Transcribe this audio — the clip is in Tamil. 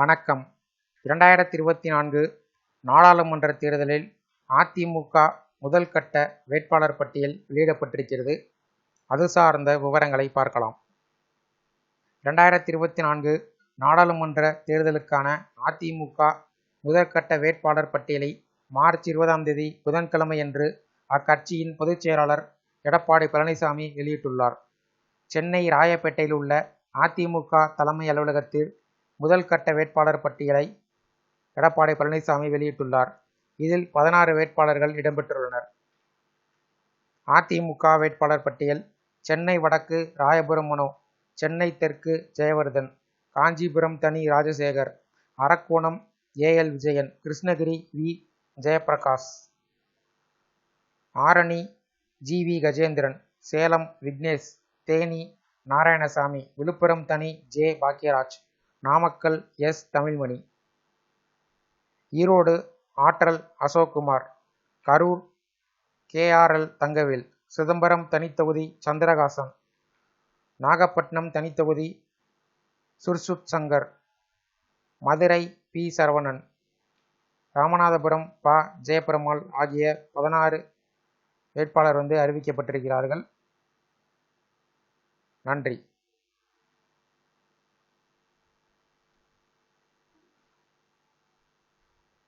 வணக்கம். இரண்டாயிரத்தி இருபத்தி நான்கு நாடாளுமன்ற தேர்தலில் அதிமுக முதல் கட்ட வேட்பாளர் பட்டியல் வெளியிடப்பட்டிருக்கிறது. அது சார்ந்த விவரங்களை பார்க்கலாம். இரண்டாயிரத்தி இருபத்தி நான்கு நாடாளுமன்ற தேர்தலுக்கான அதிமுக முதற்கட்ட வேட்பாளர் பட்டியலை மார்ச் இருபதாம் தேதி புதன்கிழமையன்று அக்கட்சியின் பொதுச் செயலாளர் எடப்பாடி பழனிசாமி வெளியிட்டுள்ளார். சென்னை ராயப்பேட்டையில் உள்ள அதிமுக தலைமை அலுவலகத்தில் முதல் கட்ட வேட்பாளர் பட்டியலை எடப்பாடி பழனிசாமி வெளியிட்டுள்ளார். இதில் பதினாறு வேட்பாளர்கள் இடம்பெற்றுள்ளனர். அதிமுக வேட்பாளர் பட்டியல் சென்னை வடக்கு ராயபுரம் மனோ சென்னை தெற்கு ஜெயவர்தன் காஞ்சிபுரம் தனி Rajasekar Arakkonam AL Vijayan Krishnagiri V Jayaprakash Arani G V Gajendran Salem Vignesh Theni Narayanasamy Villupuram தனி J Bhagyaraj Namakkal S. Tamilmani. Erode Aatral Ashokkumar. Karur KRL Thangavel. Chidambaram தனித்தொகுதி Chandrakasan. Nagapattinam தனித்தொகுதி சுர்சுத் சங்கர். மதுரை பி. சரவணன். ராமநாதபுரம் ப. ஜெயபெருமாள் ஆகிய பதினாறு வேட்பாளர் வந்து அறிவிக்கப்பட்டிருக்கிறார்கள். நன்றி.